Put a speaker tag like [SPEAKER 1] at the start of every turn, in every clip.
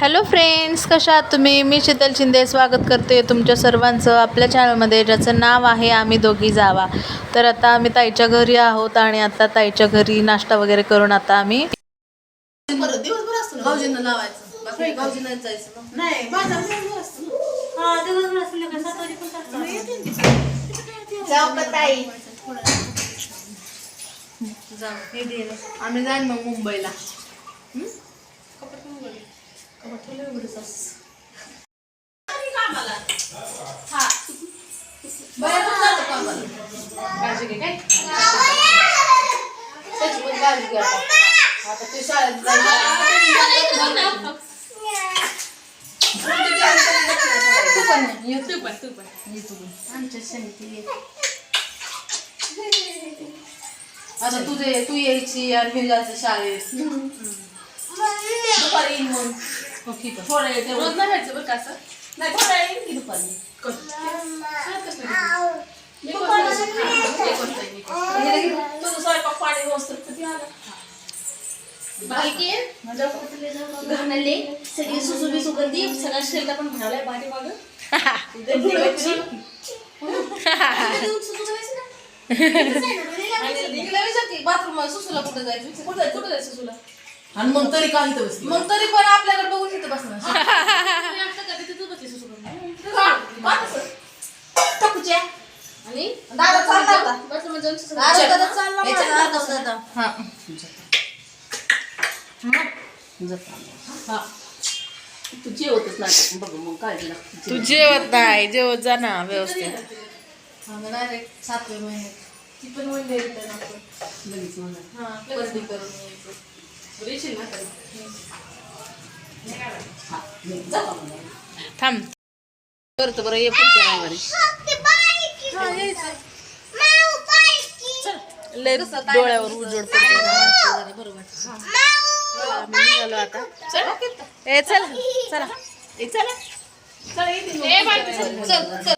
[SPEAKER 1] Hello friends कशा आहात तुम्ही? मी शीतल शिंदे. स्वागत करते तुमच्या सर्वांचं आपल्या चॅनलमध्ये ज्याचं नाव आहे आम्ही दोघी जावा. तर आता आम्ही ताईच्या घरी आहोत आणि आता ताईच्या घरी नाश्ता वगैरे करून आता आम्ही
[SPEAKER 2] हे. आम्ही जाईन मग मुंबईला. हं? घरी. कपडे ठेवले उघडीच असं. हा. बाहेर पण जातो कामाला. काळजी घे काय त्याची पण काळजी घे आता. आता ते शाळेत जायचं. तू पण ये. तू पण तू पण ये तू पण आमच्या समिती आता तुझे तू यायची आणि मी जायचं शाळेत दुपारी येईन आहे थोडा येते रोज नाही व्हायचं बरं का असं? नाही थोडा येईन की दुपारी तुझं स्वयंपाक पाणी कधी आलं
[SPEAKER 3] सगळी सुसुबी सुगंधी सगळा शेलता पण म्हणालाय पाठी माग.
[SPEAKER 2] बाथरूम सुसूला कुठं जायचं? कुठं जायचं कुठं जायचं सुसूला? आणि मग तरी काही मग तरी पण आपल्याकडे बघून तिथं बसणार टाकूच्या
[SPEAKER 3] आणि?
[SPEAKER 2] दादा चालला होता
[SPEAKER 3] बाथरूम जाऊन सुसू
[SPEAKER 2] दादा दादा चालला
[SPEAKER 1] हे
[SPEAKER 2] माझा.
[SPEAKER 1] चल, दादा, दादा.
[SPEAKER 2] हा. हा. तू जेवतच नाही बघ मग काळजी लागते
[SPEAKER 1] तू जेवत नाही जेवत जा ना व्यवस्थित.
[SPEAKER 2] सातव्या महिन्यात. ती पण वडली रिटर्न आपण. लगेच म्हणा हा गर्दी करून यायचं.
[SPEAKER 1] थांब.
[SPEAKER 2] करतो बरं ये पुढच्या रविवारी यायचं.
[SPEAKER 1] लय डोळ्यावर उजवड पडते ना.
[SPEAKER 2] बरोबर
[SPEAKER 1] आम्ही निघालो आता. ए चल चला.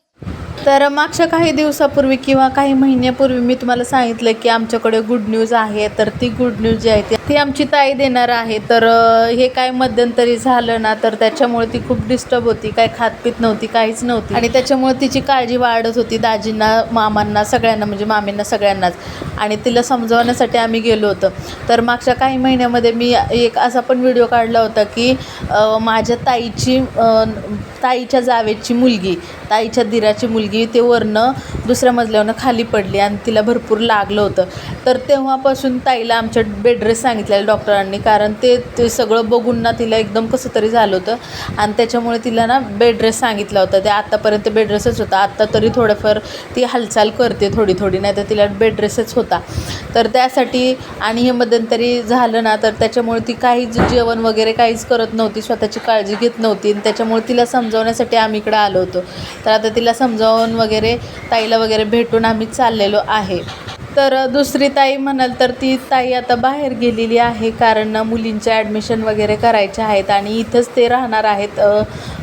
[SPEAKER 1] तर मागच्या काही दिवसापूर्वी किंवा काही महिन्यापूर्वी मी तुम्हाला सांगितलं की आमच्याकडे गुड न्यूज आहे तर ती गुड न्यूज जी आहे ती- आमची ताई देणार आहे. तर हे काय मध्यंतरी झालं ना तर त्याच्यामुळे ती खूप डिस्टर्ब होती. काय खातपीत नव्हती काहीच नव्हती. आणि त्याच्यामुळे तिची काळजी वाढत होती दाजींना मामांना सगळ्यांना म्हणजे मामींना सगळ्यांनाच. आणि तिला समजवण्यासाठी आम्ही गेलो होतो. तर मागच्या काही महिन्यामध्ये मी एक असा पण व्हिडिओ काढला होता की माझ्या ताईची ताईच्या जावेची मुलगी ताईच्या दिराची मुलगी ते वरनं दुसऱ्या मजल्यावरनं खाली पडली आणि तिला भरपूर लागलं होतं. तर तेव्हापासून ताईला आमच्या बेडरेस सांगितलेलं डॉक्टरांनी कारण ते ते सगळं बघून ना तिला एकदम कसं तरी झालं होतं. आणि त्याच्यामुळे तिला ना बेडरेस सांगितला होता. ते आत्तापर्यंत बेडरेसच होता. आत्ता तरी थोडंफार ती हालचाल करते थोडी थोडी नाही तर तिला बेडरेसच होता. तर त्यासाठी आणि हे मध्यंतरी झालं ना तर त्याच्यामुळे ती काहीच जेवण वगैरे काहीच करत नव्हती. स्वतःची काळजी घेत नव्हती. आणि त्याच्यामुळे तिला समजावण्यासाठी आम्ही इकडं आलो होतो. तर आता तिला जाऊन वगैरे ताईला वगैरे भेटून आम्ही चाललेलो आहे. तर दुसरी ताई म्हणाल तर ती ताई आता बाहेर गेलेली आहे कारण मुलींच्या ॲडमिशन वगैरे करायच्या आहेत आणि इथंच ते राहणार आहेत.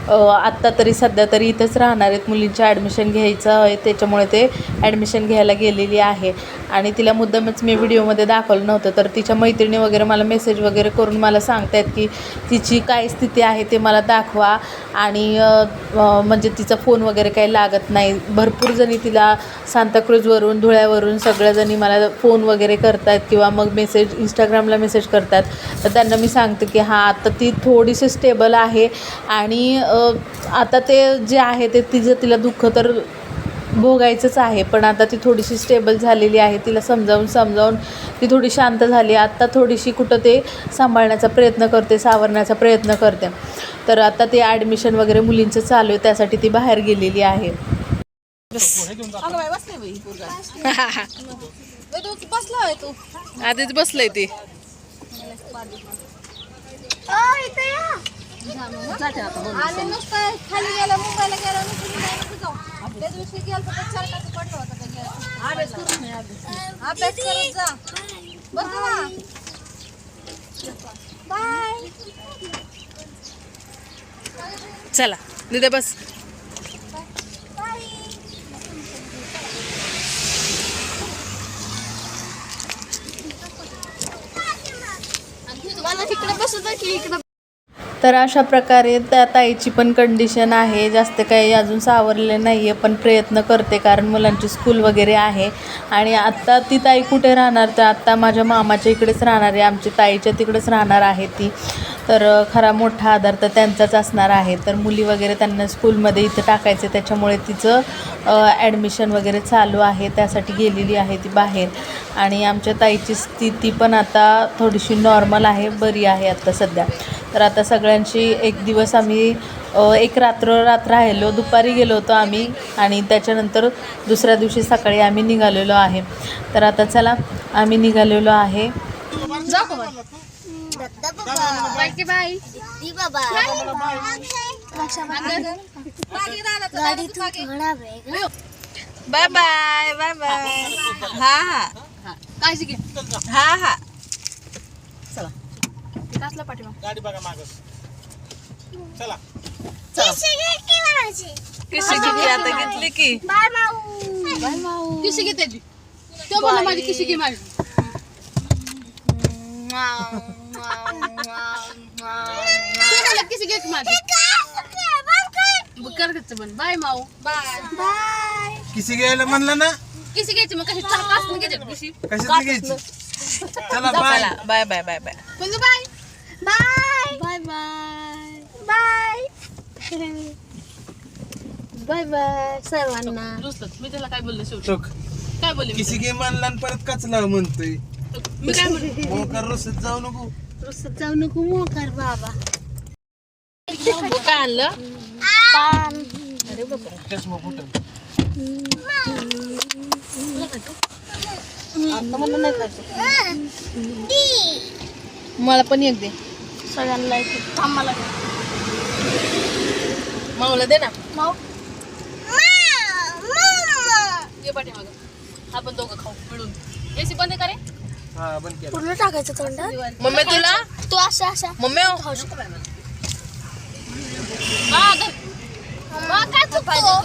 [SPEAKER 1] आत्ता तरी सध्या तरी इथंच राहणार आहेत मुलींच्या ॲडमिशन घ्यायचं आहे त्याच्यामुळे ते ॲडमिशन घ्यायला गेलेली आहे. आणि तिला मुद्दामच मी व्हिडिओमध्ये दाखवलं नव्हतं तर तिच्या मैत्रिणी वगैरे मला मेसेज वगैरे करून मला सांगतायत की तिची काय स्थिती आहे ते मला दाखवा. आणि म्हणजे तिचा फोन वगैरे काही लागत नाही. भरपूर जणी तिला सांताक्रूजवरून धुळ्यावरून जणी मला फोन वगैरे करतात किंवा मग मेसेज इंस्टाग्रामला मेसेज करतात तर त्यांना मी सांगते की हां आता ती थोडीशी स्टेबल आहे आणि आता ते जे आहे ते तिचं तिला दुःख तर भोगायचंच आहे पण आता ती थोडीशी स्टेबल झालेली आहे तिला समजावून समजावून ती थोडी शांत झाली आत्ता थोडीशी कुठं ते सांभाळण्याचा प्रयत्न करते सावरण्याचा प्रयत्न करते. तर आता ते ॲडमिशन वगैरे मुलींचं चालू आहे त्यासाठी ती बाहेर गेलेली आहे. आधीच बसलंय ते.
[SPEAKER 3] खाली गेला मुंबईला गेला त्या दिवशी गेलं बाय.
[SPEAKER 1] चला दिदे बस. तर अशा प्रकारे त्या ताईची पण कंडिशन आहे. जास्त काही अजून सावरले नाही आहे पण प्रयत्न करते कारण मुलांची स्कूल वगैरे आहे. आणि आत्ता ती ताई कुठे राहणार? तर आत्ता माझ्या मामाच्या इकडेच राहणार आहे. आमची ताईच्या तिकडेच राहणार आहे ती. तर खरा मोठा आधार तर त्यांचाच असणार आहे. तर मुली वगैरे त्यांना स्कूलमध्ये इथं टाकायचं त्याच्यामुळे तिचं ॲडमिशन वगैरे चालू आहे. त्यासाठी गेलेली आहे ती बाहेर. आणि आमच्या ताईची स्थिती पण आता थोडीशी नॉर्मल आहे बरी आहे आत्ता सध्या. तर आता सगळ्यांशी एक दिवस आम्ही एक रात्र रात्र राहिलो. दुपारी गेलो होतो आम्ही आणि त्याच्यानंतर दुसऱ्या दिवशी सकाळी आम्ही निघालेलो आहे. तर आता चला आम्ही निघालेलो आहे.
[SPEAKER 2] का मग? बाय की bye
[SPEAKER 3] bye bye bye bye. हा हा.
[SPEAKER 2] हा काळजी घे.
[SPEAKER 3] हा हा.
[SPEAKER 2] चला. ते कसला पाठीमा
[SPEAKER 4] गाडी बघा माग. चला.
[SPEAKER 3] कशी घेतली आता घेतली की.
[SPEAKER 2] किशी घे त्याची. तो बोला माझी किशी घे माझी. बोला किशी घे की माझी कर घरचं पण. बाय माऊ. बाय
[SPEAKER 4] किसी घ्यायला म्हणलं ना?
[SPEAKER 2] किशी घ्यायची मग कशी चार पाच घ्यायची किशी?
[SPEAKER 4] कशात घ्यायची? चला bye.
[SPEAKER 3] Bye bye bye bye.
[SPEAKER 2] पण bye. Bye. Bye bye. Bye. सर्वांना. रुसत मी त्याला काय बोलले शेवटी? काय बोलले
[SPEAKER 4] किसी घे म्हणला आणि परत कचला म्हणतोय?
[SPEAKER 2] मी काय
[SPEAKER 4] रसत जाऊ नको.
[SPEAKER 2] रुसत जाऊ नको मोकार बाबा. काय आणलं अरे
[SPEAKER 4] फुटल
[SPEAKER 2] आता मला पण एक दे. सगळ्यांना थांब मला माऊला दे ना. माऊ. ये पाठीमागं आपण दोघं खाऊ मिळून. एसी बंद करे
[SPEAKER 4] हा बंद केला.
[SPEAKER 3] पूर्ण टाकायचं तोंडात?
[SPEAKER 2] मम्मी तुला?
[SPEAKER 3] तू असा असा
[SPEAKER 2] मम्मी
[SPEAKER 3] काय चुकतो